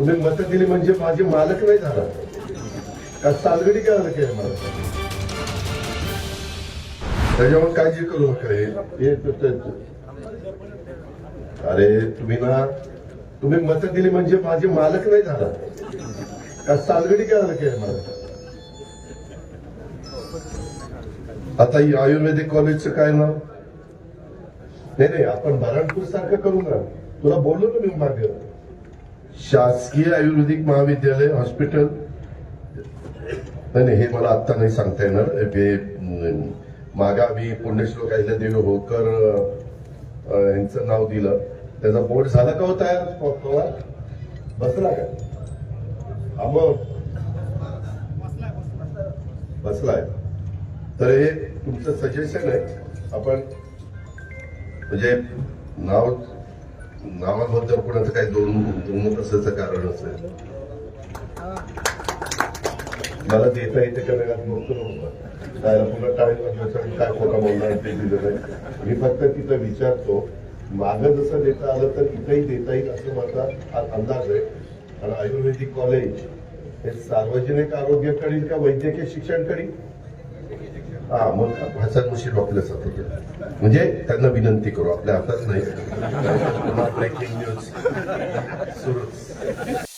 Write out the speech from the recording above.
तुम्ही मत दिली म्हणजे माझे मालक नाही झाला. का सालगडी काय आलं काय मला? त्याच्यावर काळजी करू नका अरे तुम्ही ना तुम्ही मत दिली म्हणजे माझे मालक नाही झाला. का सालगडी काय आलं काय मला? आता ही आयुर्वेदिक कॉलेजचं काय नाव? नाही नाही आपण बराणपूर सारखं करू ना. तुला बोललो ना मी मागे. शासकीय आयुर्वेदिक महाविद्यालय हॉस्पिटल नाही हे मला आत्ता नाही सांगता येणार. हे मागा मी पुण्यश्लोक अहिल्यादेवी देवी होकर यांचं नाव दिलं. त्याचा बोर्ड झाला का होता पवार? बसला का? हा मग. बसलाय तर हे तुमचं सजेशन आहे. आपण म्हणजे नाव नावाबद्दल कोणाचं काही दोन दोन कसाचं कारण असेल. मला देता येते का नाही नव्हतं बघतो त्याला पुन्हा टाळी वाजवायचं काय खोटा बोलणार ते दिलं नाही मी फक्त तिथं विचारतो. मागं जसं देता आलं तर इथंही देता येईल असं माझा हा अंदाज आहे. आणि आयुर्वेदिक कॉलेज हे सार्वजनिक आरोग्यकडील का वैद्यकीय शिक्षणकडील? हा मग भाषांविषयी डॉक्टर सारखं म्हणजे त्यांना विनंती करू आपल्या हातात नाही. ब्रेकिंग न्यूज सुरू.